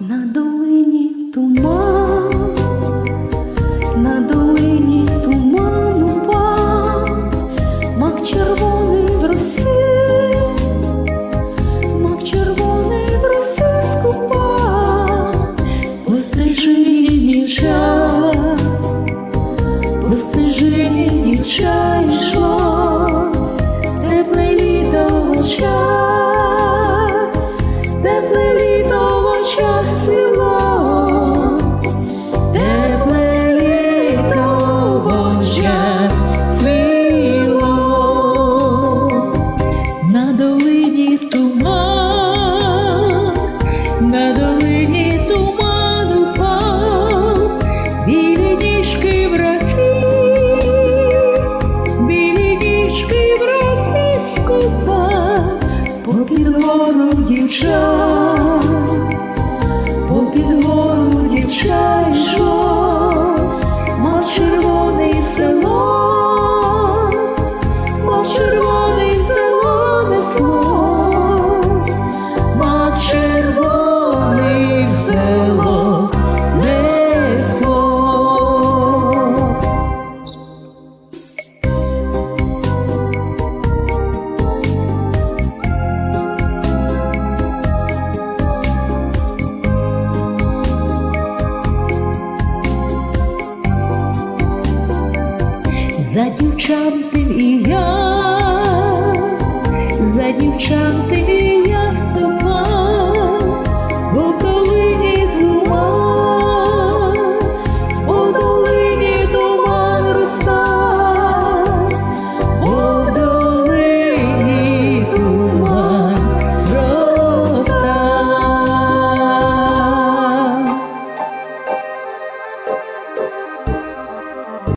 На долині туман, на долині туман упав, мак червоний в роси, мак червоний в роси скупав, по стежині час, по чай йшло, 我如影衬。За дівчам ти і я, за дівчам